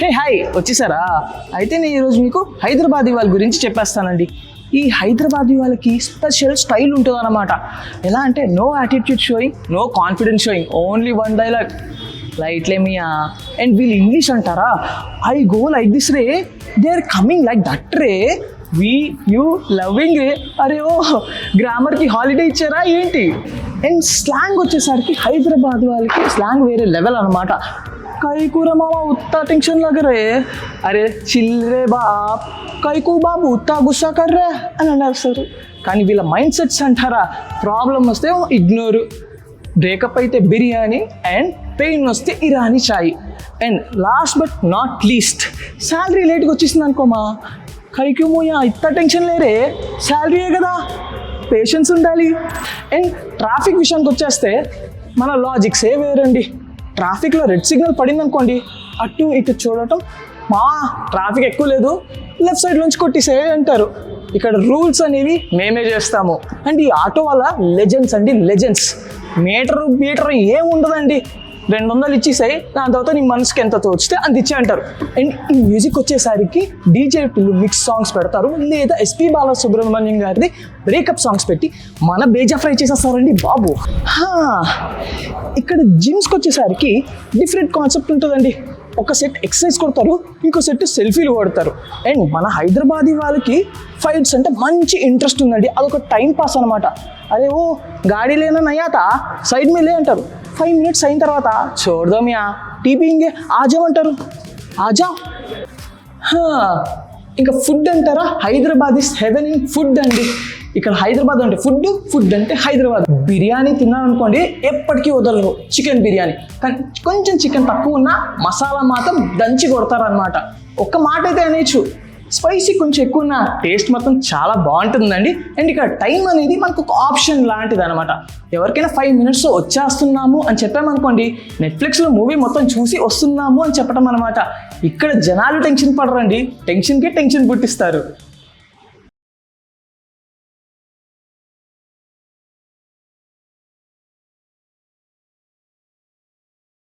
Hey hi వచ్చేసారా? అయితే నేను ఈరోజు మీకు హైదరాబాద్ వాళ్ళ గురించి చెప్పేస్తానండి. ఈ హైదరాబాదీ వాళ్ళకి స్పెషల్ స్టైల్ ఉంటుంది అనమాట ఎలా అంటే no attitude showing no confidence showing only one dialogue లైట్లే మియా అండ్ వీళ్ళు ఇంగ్లీష్ అంటారా? I go like this ray. They are coming like that ray. We you loving రే. అరే ఓ గ్రామర్కి హాలిడే ఇచ్చారా? ఏంటి? అండ్ స్లాంగ్ వచ్చేసరికి హైదరాబాద్ వాళ్ళకి స్లాంగ్ వేరే లెవెల్ అనమాట కైకూర మామ ఉత్తా టెన్షన్ లग రే. అరే చిల్లరే బాప్. కైకు బాబు ఉత్తా గుస్సా కర్రే అని అనేస్తారు కానీ వీళ్ళ మైండ్ సెట్స్ అంటారా? ప్రాబ్లం వస్తే ఇగ్నోరు బ్రేకప్ అయితే బిర్యానీ అండ్ పెయిన్ వస్తే Irani chai. And last but not least salary లేట్గా వచ్చేసింది అనుకోమా? కైకి మోయా ఇంత టెన్షన్ లేరే శాలరీయే కదా. పేషెన్స్ ఉండాలి. అండ్ ట్రాఫిక్ విషయానికి వచ్చేస్తే మన లాజిక్సే వేరండి? ట్రాఫిక్లో రెడ్ సిగ్నల్ పడింది అనుకోండి అటు ఇటు చూడటం మా ట్రాఫిక్ ఎక్కువ లేదు లెఫ్ట్ సైడ్ నుంచి కొట్టేసే అంటారు. ఇక్కడ రూల్స్ అనేవి మేమే చేస్తాము. అండ్ ఈ ఆటో వల్ల లెజెండ్స్ అండి లెజెండ్స్ మీటర్ మీటర్ ఏముండదండి. రెండు వందలు ఇచ్చేసాయి. దాని తర్వాత నీ మనసుకి ఎంత తోచితే అంత ఇచ్చే అంటారు అండ్ ఈ మ్యూజిక్ వచ్చేసరికి డీజే మిక్స్ సాంగ్స్ పెడతారు. లేదా ఎస్పి బాలసుబ్రహ్మణ్యం గారిది బ్రేకప్ సాంగ్స్ పెట్టి మన బేజా ఫ్రై చేసేస్తారండి బాబు. హా, ఇక్కడ జిమ్స్కి వచ్చేసరికి డిఫరెంట్ కాన్సెప్ట్ ఉంటుందండి. ఒక సెట్ ఎక్సర్సైజ్ కొడతారు ఇంకో సెట్ సెల్ఫీలు కొడతారు. అండ్ మన హైదరాబాదీ వాళ్ళకి ఫైట్స్ అంటే మంచి ఇంట్రెస్ట్ ఉందండి. అదొక టైం పాస్ అనమాట అరే ఓ గాడి లేనా నయ్యాత సైడ్ మీద అంటారు ఫైవ్ మినిట్స్ అయిన తర్వాత చూడదామియా టీపీ ఇంకే. ఆజామంటారు ఆజా? ఇంకా ఫుడ్ అంటారా? Hyderabad is heaven in food అండి. ఇక్కడ హైదరాబాద్ అంటే ఫుడ్ ఫుడ్ అంటే హైదరాబాద్. బిర్యానీ తిన్నారనుకోండి ఎప్పటికీ వదలరు చికెన్ బిర్యానీ. కానీ కొంచెం చికెన్ తక్కువ ఉన్నా మసాలా మాత్రం దంచి కొడతారనమాట ఒక్క మాట అయితే అనేచ్చు. స్పైసీ కొంచెం ఎక్కువ ఉన్న టేస్ట్ మాత్రం చాలా బాగుంటుందండి. అండ్ ఇక్కడ టైం అనేది మనకు ఒక ఆప్షన్ లాంటిది అనమాట ఎవరికైనా ఫైవ్ మినిట్స్ వచ్చేస్తున్నాము అని చెప్పామనుకోండి నెట్ఫ్లిక్స్లో మూవీ మొత్తం చూసి వస్తున్నాము అని చెప్పడం అనమాట ఇక్కడ జనాలు టెన్షన్ పడరండి. టెన్షన్కే టెన్షన్ పుట్టిస్తారు.